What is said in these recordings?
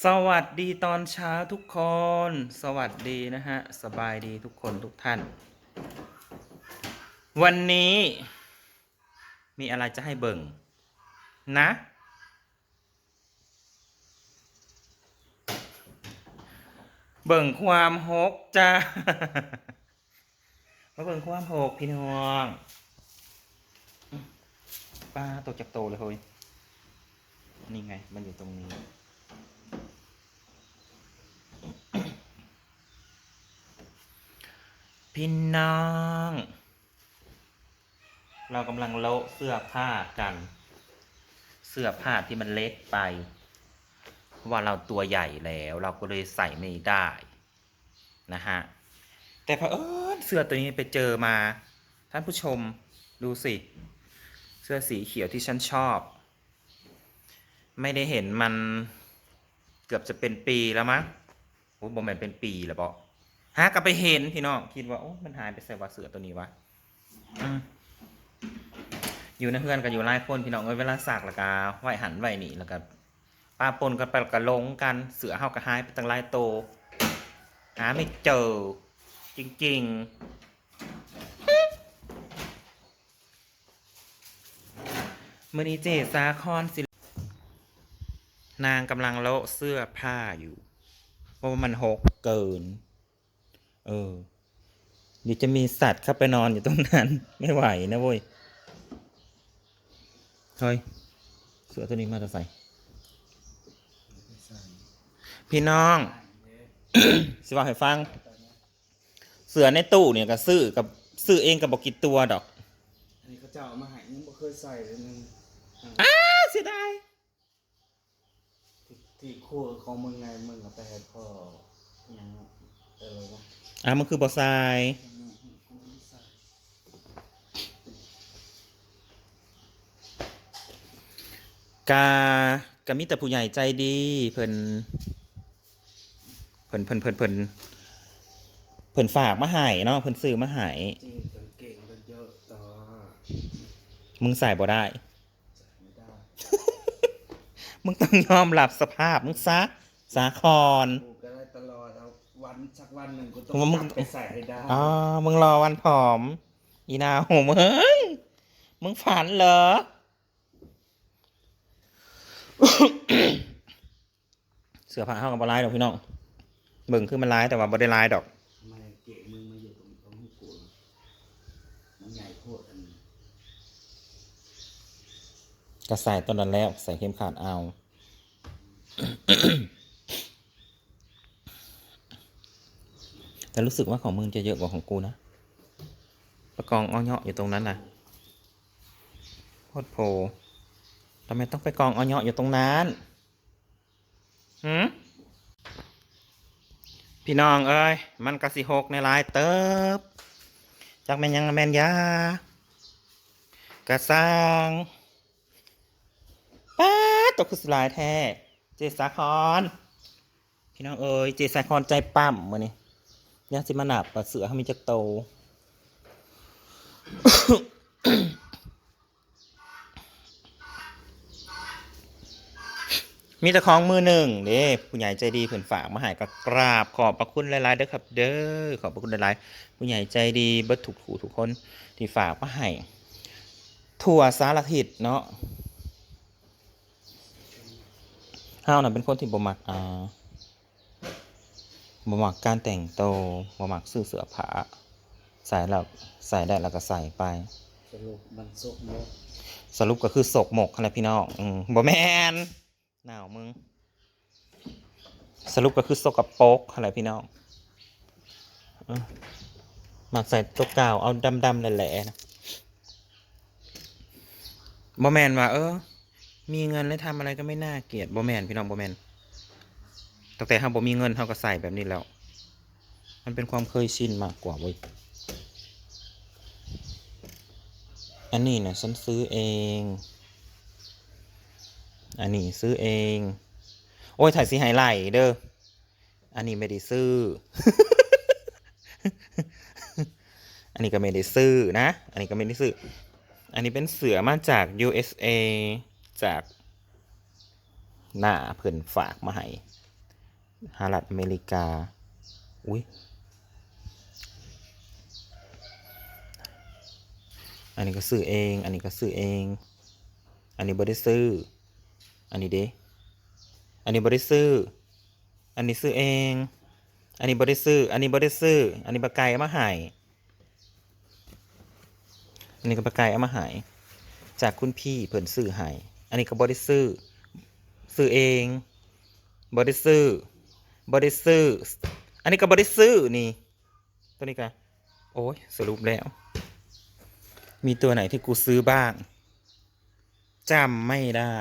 สวัสดีตอนเช้าทุกคน สวัสดีนะฮะ สบายดีทุกคนทุกท่าน วันนี้มีอะไรจะให้เบิ่ง นะ เบิ่งความหกจ้ามาเบิ่งความหกพี่น้องป้าตกจากโตเลยเฮ้ยนี่ไง มันอยู่ตรงนี้ พี่น้อง เรากำลังโลาะเสื้อผ้ากัน เสื้อผ้าที่มันเล็กไปเพราะว่าเราตัวใหญ่แล้วเราก็เลยใส่ไม่ได้นะฮะ แต่พอเผอิญเสื้อตัวนี้ไปเจอมา ท่านผู้ชมดูสิ เสื้อสีเขียวที่ฉันชอบ ไม่ได้เห็นมันเกือบจะเป็นปีแล้วมั้งโอ้บอมแมนเป็นปีแล้วบอก หากลับไปเห็นพี่น้องคิดว่าโอ้มันหายไปใส่ว่าเสือตัวนี้วะอยู่ในเพื่อนกันอยู่ไล่คนพี่น้องเอ้ยเวลาสักแล้วก็ไหวหันไหวหนีแล้วก็ป้าปนกันไปแล้วก็ลงกันเสือเฮาก็หายไปตั้งหลายโตหาไม่เจอ จริงๆมือนี้เจสาคอนสินางกำลังโละเสื้อผ้าอยู่เพราะว่ามันหกเกิน เออเดี๋ยวจะมีสัตว์เข้าไปนอนอยู่ตรงนั้น ไม่ไหวนะเว้ยเฮ้ยเสือตัวนี้มาจะใส่พี่น้องสิว่าให้ฟัง เสือในตู้เนี่ยก็ซื้อกับซื้อเองกับบอกกี่ตัวดอกอันนี้เขาเจ้าเอามาให้ยังบ่เคยใส่เลยนึงอ้าเสียดายที่ที่ครัวของมึงไงมึงเอาไปให้พ่อยังเออวะ อะมันคือบอทรายกูไม่ใส่กากามีแต่ผู้ใหญ่ใจดีเพิ่นเพิ่นเพิ่นเพิ่นเพิ่นเพิ่นฝากมาให้เนาะเพิ่นซื้อมาให้จริงกางเก่งมันเยอะต่อมึงใส่บ่ได้ใส่ไม่ได้มึงต้องยอมรับสภาพมึงซะสาครกูก็ได้ตลอดเอา วันสักวันหนึ่งกูต้อผมว่ามึงงกลับไปใส่ให้ได้อ๋อมึงรอวันผอม อีนาโหมเฮ้ยมึงฝันเหรอ เสือผ้าเข้ากับบลายดอกพี่น้องเบิ่งคือมันลายแต่ว่าบ่ได้ลายดอกทำไมเก๋มึงมาอยู่ตรงตรงกูมันใหญ่โคตรอันนี้ก็ใส่ตอนนั้นแล้วใส่เข็มขัดเอา แต่รู้สึกว่าของมึงจะเยอะกว่าของกูนะ ประกองอ้อเนาะอยู่ตรงนั้นนะโคตรโพทำไมต้องไปกองอ้อเนาะอยู่ตรงนั้นหืมพี่น้องเอ้ย มันกะสิหกในลายเติบ จากแม่นยังแม่นยากระซังป้าตกคือสลายแท้ เจสาคอน พี่น้องเอ้ย เจสาคอนใจปั้มมือนี่ ยังสิมาหนับปะเสือเขามีจักโต มีแต่ของมือหนึ่งเด้ผู้ใหญ่ใจดีผืนฝากมาให้ก็กราบขอบพระคุณหลายๆเด้อครับ เด้อขอบพระคุณหลายๆผู้ใหญ่ใจดีเบิดถูกถูทุกคนที่ฝากมาให้ทั่วสารทิศเนาะห้าวน่ะเป็นคนที่บ่มักอ่า บ่มักการแต่งตัวบ่มักซื้อเสื้อผ้าใส่แล้วใส่ได้แล้วก็ใส่ไป สรุปมันซกมกสรุปก็คือศกหมกอะไรพี่น้องอืมบ่แม่นหนาวมึง สรุปก็คือสกปรกอะไรพี่น้องเออมักใส่ตัวกาวเอาดำๆแหละๆนะบ่แม่นว่าเออ มีเงินแล้วทำอะไรก็ไม่น่าเกลียดบ่แม่นพี่น้องบ่แม่น ตั้งแต่เฮาบ่มีเงินเฮาก็ใส่แบบนี้แล้ว มันเป็นความเคยชินมากกว่าเว้ยอันนี้นะฉันซื้อเอง อันนี้ซื้อเอง โอ้ยถ่ายสีไฮไลท์เด้อ อันนี้ไม่ได้ซื้อ อันนี้ก็ไม่ได้ซื้อนะ อันนี้ก็ไม่ได้ซื้อ อันนี้เป็นเสือมาจาก USA จากหน้าเพื่อนฝากมาให้ หรัฐอเมริกา อุ้ย อันนี้ก็ซื้อเอง อันนี้ก็ซื้อเอง อันนี้บ่ได้ซื้อ อันนี้เด้อันนี้บ่ได้ซื้อ อันนี้ซื้อเอง อันนี้บ่ได้ซื้อ อันนี้บ่ได้ซื้อ อันนี้ปลาไก่เอามาหายอันนี้ก็ปลาไก่เอามาหายจากคุณพี่เพิ่นซื้อให้อันนี้ก็บ่ได้ซื้อซื้อเองบ่ได้ซื้อ บ่ได้ซื้ออันนี้ก็บ่ได้ซื้อนี่ ตัวนี้ก็โอ้ยสรุปแล้ว มีตัวไหนที่กูซื้อบ้างจำไม่ได้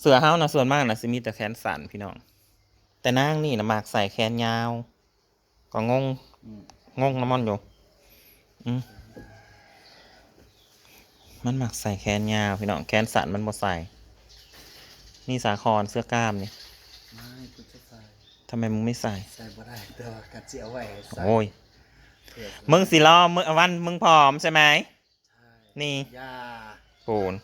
เสือเฮานะส่วนมากนะสิมีแต่แขนสั้นพี่น้อง แต่นางนี่นะมากใส่แขนยาว ก็งง งงน้ำมันอยู่มันหมักใส่แขนยาวพี่น้องแขนสั้นมันบ่ใส่ นี่สาครเสื้อกล้ามนี่ไม่กูจะใส่ทำไมมึงไม่ใส่ ใส่บ่ได้แต่ว่ากัดเจียวไว้ใส่โอ้ย เผื่อมึงสิรอมึงวันมึงผอมใช่ไหม ใช่นี่ ยาโปูน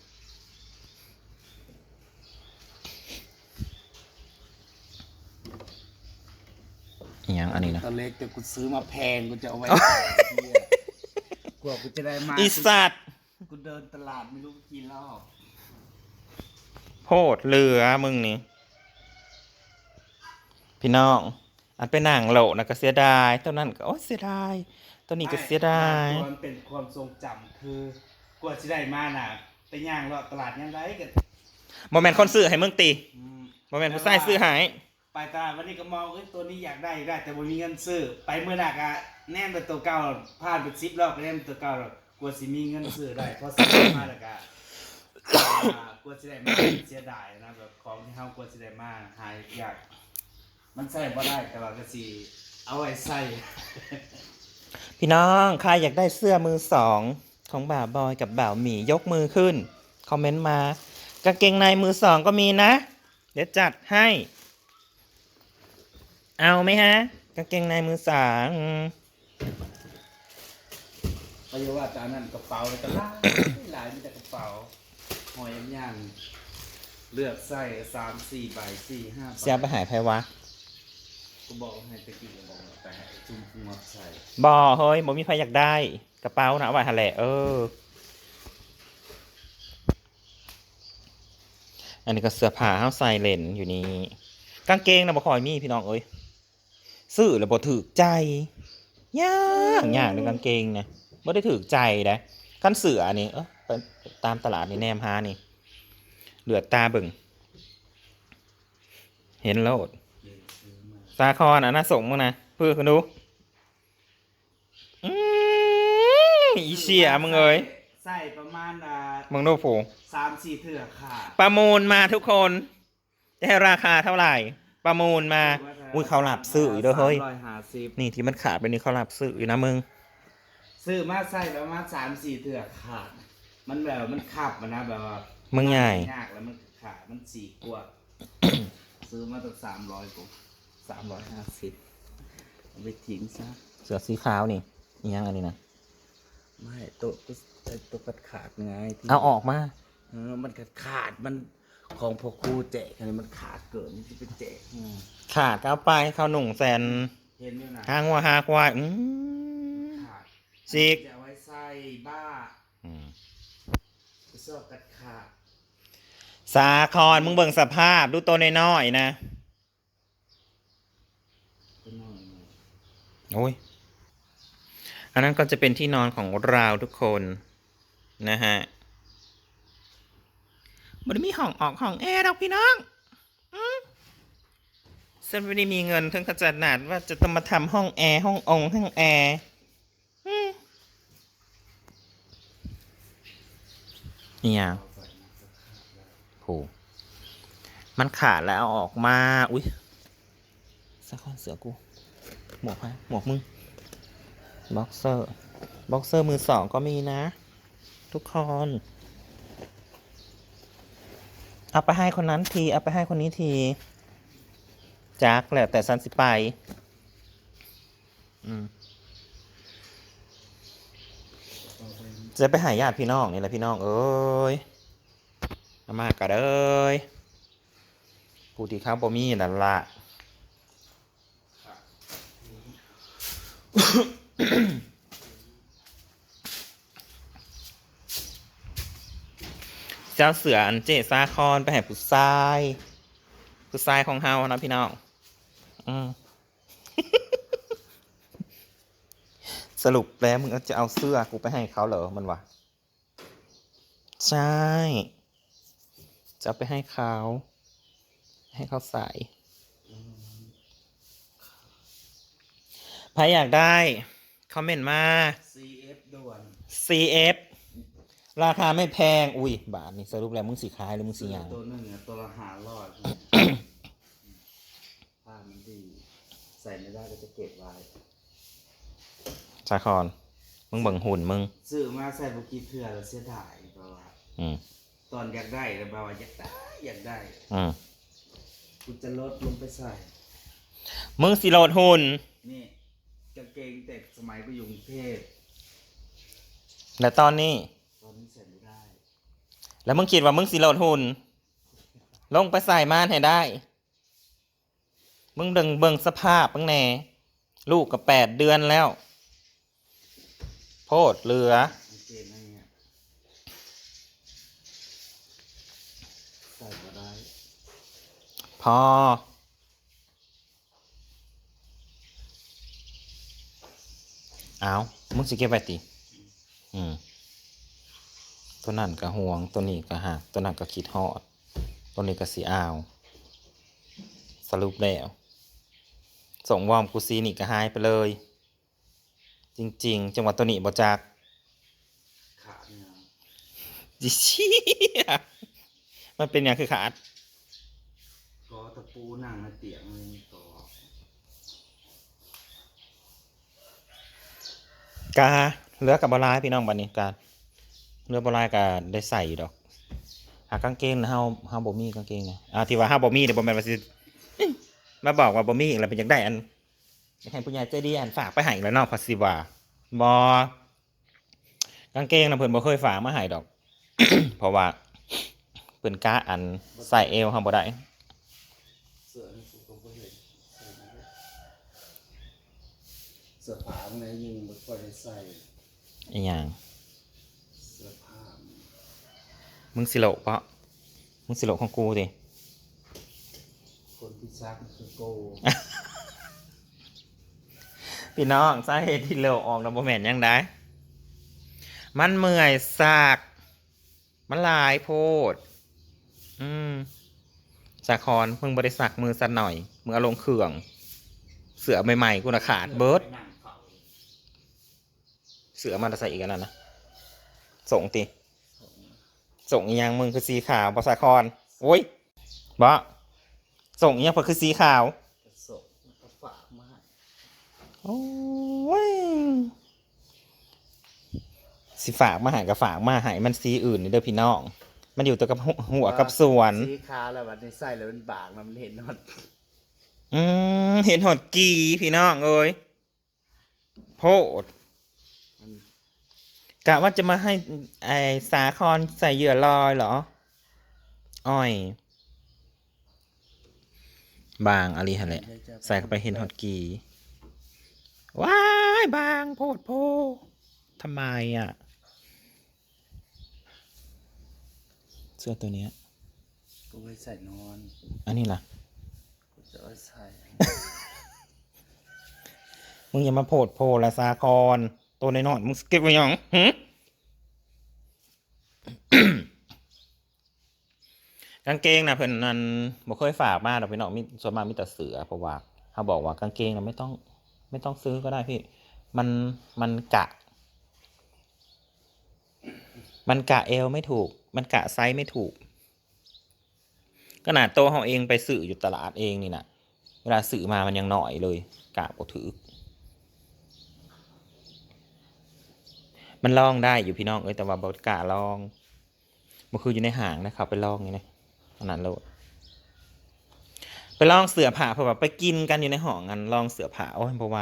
อหยังอันนี้นะ ตอนเล็กแต่กูซื้อมาแพงกูจะเอาไว้เหี้ยกลัวกูจะได้มาอีสัตว์กูเดินตลาดไม่รู้กี่รอบ โพดเหลือมึงนี่พี่น้อง อันเป็นหนังโหลนะก็เสียดายตัวนั้นก็โอ้เสียดายตัวนี้ก็เสียดายไม่มันเป็นความทรงจำคือกว่าจะได้มาน่ะ ไปย่างเลาะตลาดยังไงกันโมเมนต์คนซื้อให้มึงตีอืมโมเมนต์ผู้ชายซื้อให้ไปตลาดวันนี้ก็มองเอ้ยตัวนี้อยากได้ได้ แต่บ่มีเงินซื้อ ไปเมื่อหนักอะแน่นเป็นตัวเก่าพลาดไปซิปรอบไปแน่นเป็นตัวเก่ากลัวสิมีเงินซื้อได้เพราะซื้อมาแล้วก็อ่าก ลัวสิได้มา เสียดายนะแบบของที่เฮากลัวสิได้มาหายอยาก มันใส่บ่ได้แต่ว่าก็สิเอาไว้ใส่ พี่น้องใครอยากได้เสื้อมือสองของบ่าวบอยกับบ่าวหมียกมือขึ้น คอมเมนต์มากางเกงในมือสองก็มีนะ เดี๋ยวจัดให้ เอาไหมฮะกางเกงในมือสองอืมเพราะว่าตอนนั้นกระเป๋าเลยก็หลายหลายมีแต่กระเป๋า หอยย่างๆเลือกใส่สามสี่ใบสี่ห้าใบเสียไปหายไพวะก็บอกให้ตะกี้ก็บอกว่าแต่ให้จุ่มหัวใส่บอเฮ้ยบ่มีใครอยากได้ กระเป๋านะเอาไว้หาแหละเออ อันนี้ก็เสื้อผ้าเฮาใส่เลนอยู่นี่กางเกงนะบ่คอยมีพี่น้องเอ้ยซื้อแล้วบ่ถูกใจยากยากในกางเกงนะบ่ได้ถูกใจนะคันเสือนี่เออ ไปตามตลาดนี่แนมหานี่ เหลือดตาเบิ่งเห็นแล้วอดเย็นซื้อมาสาครอะน่าส่งมึงนะเพื่อคุณดูอืมอีเชี่ยมึงเอ้ยใส่ประมาณอ่ามึงดูผูสามสี่เถื่อค่ะ ประมูลมาทุกคนจะให้ราคาเท่าไหร่ ประมูลมา อุ้ยเขาหลับซื้ออยู่ด้วยเฮ้ยร้อยห้าสิบนี่ที่มันขาดไปนี่เขาหลับซื้ออยู่นะมึง ซื้อมาใส่ประมาณสามสี่เถื่อขาด มันแบบมันขับมันนะแบบว่ามึงใหญ่ยากแล้วมันขาดมันสี่กว่า ซื้อมาตั้งสามร้อยกูสามร้อยห้าสิบเอาไปทิ้งซะเสือสีขาวนี่อีหยังอันนี้นะไม่ตัวไอ้ตัวกัดขาดไงที่เอาออกมาเออมันขาดขาดมันของพอครูแจกอะไรมันขาดเกินที่ไปแจกอืมขาดก็เอาไปเข้าหนุ่งแสนเห็นอยู่นะห้างว่าหากว่าอืมขาดจิกจะเอาไว้ใส่บ้า อืมไปชอบกัดขาดสาครมึงเบิ่งสภาพดูตัวน้อยๆนะก็น้อยหน่อยโอ้ย อันนั้นก็จะเป็นที่นอนของเราทุกคนนะฮะมันได้มีห้องออกห้องแอร์หรอกพี่น้องอืมฉันไม่ได้มีเงินถึงขนาดว่าจะต้องมาทำห้องแอร์ห้ององค์ห้องแอร์อืมนี่ยัง เนะก็ขาดแล้วโหมันขาดแล้วเอาออกมา อุ้ยสักคนเสือกู หมวกฮะหมวกมึง บ็อกเซอร์ บ็อกเซอร์มือสองก็มีนะ ทุกคน เอาไปให้คนนั้นที เอาไปให้คนนี้ทีจักแหละแต่สันสิไป อืม เอาไป จะไปหาญาติพี่น้องนี่แหละพี่น้องเอ้ยอามากก็เลยผู้ที่เขาบ่มีนั่นละเจ้าเสืออันเจซาคอนไปให้ผู้ชายผู้ชายของเฮานะพี่น้อง อืม สรุปแล้วมึงจะเอาเสื้อกูไปให้เขาเหรอมันวะใช่ จะเอาไปให้เขา ให้เขาใส่ใครอยากได้ คอมเมนต์มา CF ด่วน CF ราคาไม่แพง อุ้ย บาทนี่สรุปแล้วมึงสีขายหรือมึงสีหยังตัวหนึ่งอะตัวละห้าร้อยผ้ามันดี ใส่ไม่ได้ก็จะเก็บไว้ สาคอนมึงเบิ่งหุ่นมึง ซื้อมาใส่บุกีเถื่อแล้วเสียดายเพราะว่าอืมตอนอยากได้แล้วบอกว่าอยากได้อยากได้อืมกูจะลดลงไปใส่ มึงสิโหลดหุ่นนี่กางเกงแต่สมัยกูอยู่กรุงเทพและตอนนี้ ตอนนี้ใส่ไม่ได้ แล้วมึงคิดว่ามึงสิโหลดหุ่นลงไปใส่ม่านให้ได้ มึงดึงเบิ่งสภาพมึงแน่ ลูกกับแปดเดือนแล้ว โพดเหลือ เกงนั่นเนี่ยใส่ก็ได้พอ เอามึงสิเก็บไปติ อืม ตัวนั้นก็ห่วง ตัวนี้ก็หัก ตัวนั้นก็คิดฮอด ตัวนี้ก็สีอ้าว สรุปแล้วส่งวอร์มกูซีนี่ก็หายไปเลย จริง ๆ จังหวัดตัวนี้บ่จักขาเนี่ยจิเชี่ยมันเป็นอย่างคือขาดก็ตะปูนั่งในเตียงเลยก็กาเหลือกับบอลายพี่น้องบันนี้กาเหลือบอลายกาได้ใส่อยู่ดอก หากางเกงนะเฮาเฮาบ่มีกางเกงนะอ่าที่ว่าเฮาบ่มีเดี๋ยวบ่แม่นว่าสิอื้อมาบอกว่าบ่มีอีกแล้วเป็นจังได้อัน อยากให้ผู้ใหญ่ใจดีอันฝากไปให้อีกแล้วเนาะพัสสิว่าบ่กางเกงนะเพิ่นบ่เคยฝากมาให้ดอก เพราะว่าเพิ่นกะอันใส่เอวเฮาบ่ได้เสื้อนี่กูก็ไม่เห็นใส่ไม่ได้เสื้อผ้าพวกนี้ยิงไม่ค่อยได้ใส่อีหยังเสื้อผ้ามึงสิโลเพราะมึงสิโลของกูติคนที่ซักมันคือโก พี่น้องสาเหตุที่เร็วออกนะบ่แม่นยังได้มันเมื่อยสาก มันลายโพด อืมสาคอนเพิ่งบริสักมือสันหน่อย มืออาลงเครื่อง เสือใหม่ๆกูนขาดเบิร์ดเสือมันจะใส่อีกอันนั้นนะส่งติส่งอีหยังมึงคือสีขาวบอสาคอนโอ้ยบอส่งอีหยังเพอคือสีขาว กระสบแล้วก็ฝากมาให้ โอ้ยสิฝากมาหายกับฝากมาใหายมันสีอื่นนี่เด้อพี่น้อง มันอยู่ตัวกับหัวหัวกับสวน สีขาวแล้ววันนี้ใส่แล้วมันบางนะมันเห็นหมดอืมเห็นหดกีพี่น้องเอ้ยโพดมันกะว่าจะมาให้ไอสาคอนใส่เหยื่อลอยเหรอ อ้อย บางอะไรฮะแหละ ใส่เข้าไปเห็นหดกี ว้ายบางโพดโพทำไมอะ เสื้อตัวเนี้ยกูไว้ใส่นอนอันนี้ล่ะกูจะเอาใส่มึงอย่ามาโพดโพละสาคอนตัวน้อยๆมึงเก็บไว้หยังหึ กางเกงนะเพิ่นนันบ่เคยฝากมาดอกพี่น้องมีส่วนมากมีแต่เสือเพราะว่าเขาบอกว่ากางเกงเราไม่ต้อง ไม่ต้องซื้อก็ได้พี่ มันมันกะ มันกะเอวไม่ถูก มันกะไซส์ไม่ถูก ขนาดโตวเขาเองไปสื่ออยู่ตลาดเองนี่นะเวลาสื่อมามันยังหน่อยเลย กะบถือ มันลองได้อยู่พี่น้องเอ้ยแต่ว่าบกล้าลองมันคืออยู่ในห่างนะครับไปลองนี่นะขนาดโลด ไปลองเสือผ่าเพราะว่าไปกินกันอยู่ในห้องกันลองเสือผ่าโอ้ยบไหว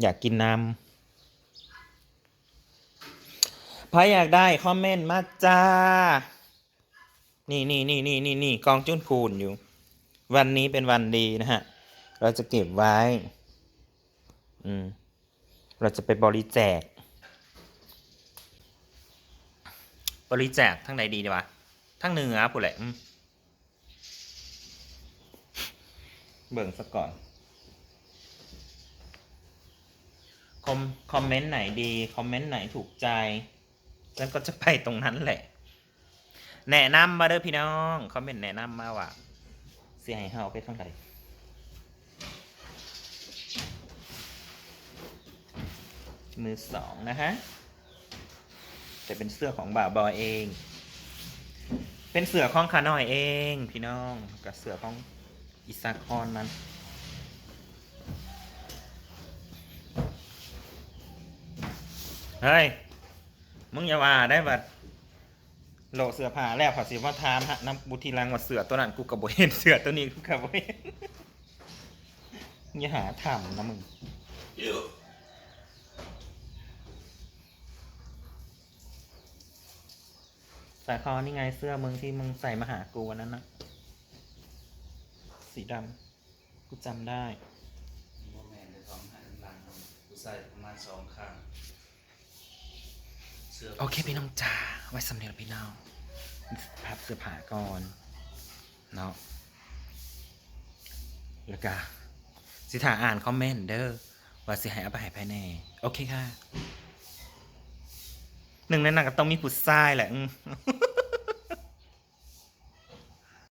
อยากกินน้พออยากได้คอมเมนต์มาจ้า นี่นี่นี่นี่นี่นี่กองจุนพูนอยู่ วันนี้เป็นวันดีนะฮะ เราจะเก็บไว้ อืม เราจะไปบริแจาคบริแจาคทั้งไหนดีดีวะทั้งเหนือผู้แหละอืม เบิ่งซะก่อน คอมคอมเมนต์ไหนดี คอมเมนต์ไหนถูกใจฉันก็จะไปตรงนั้นแหละ แนะนำมาเด้อพี่น้องคอมเมนต์แนะนำมาว่าเสียให้เฮาไปทางไหนมือสองนะฮะแต่เป็นเสื้อของบ่าวบอยเอง เป็นเสื้อของขาน้อยเอง พี่น้องกับเสื้อของ อิสาคอนนั้นเฮ้ย มึงอย่าว่าได้บัดโหลเสือผ้าแล้วขอสิว่าทามฮะน้ำบุทีรังว่าเสือตัวนั้นกูกับโบเห็นเสือตัวนี้กูกับโบเห็นอย่าหาทำนะมึงสายคอนี่ไงเสื้อมึงที่มึงใส่มาหากูวันนั้นนะ สีดำกูจำได้ โมแมนได้สองหันหลังกูใส่ประมาณสองครั้งสื้โอเคพี่น้องจ้าไว้สำเนียงพี่น้องพับเสื้อผ้าก่อนเนาะแล้วก็สิถาอ่านคอมเมนต์เด้อว่าสิให้เอาไปให้ภายในโอเคค่ะ หนึ่งในนั้นก็ต้องมีผู้ชายแหละอืม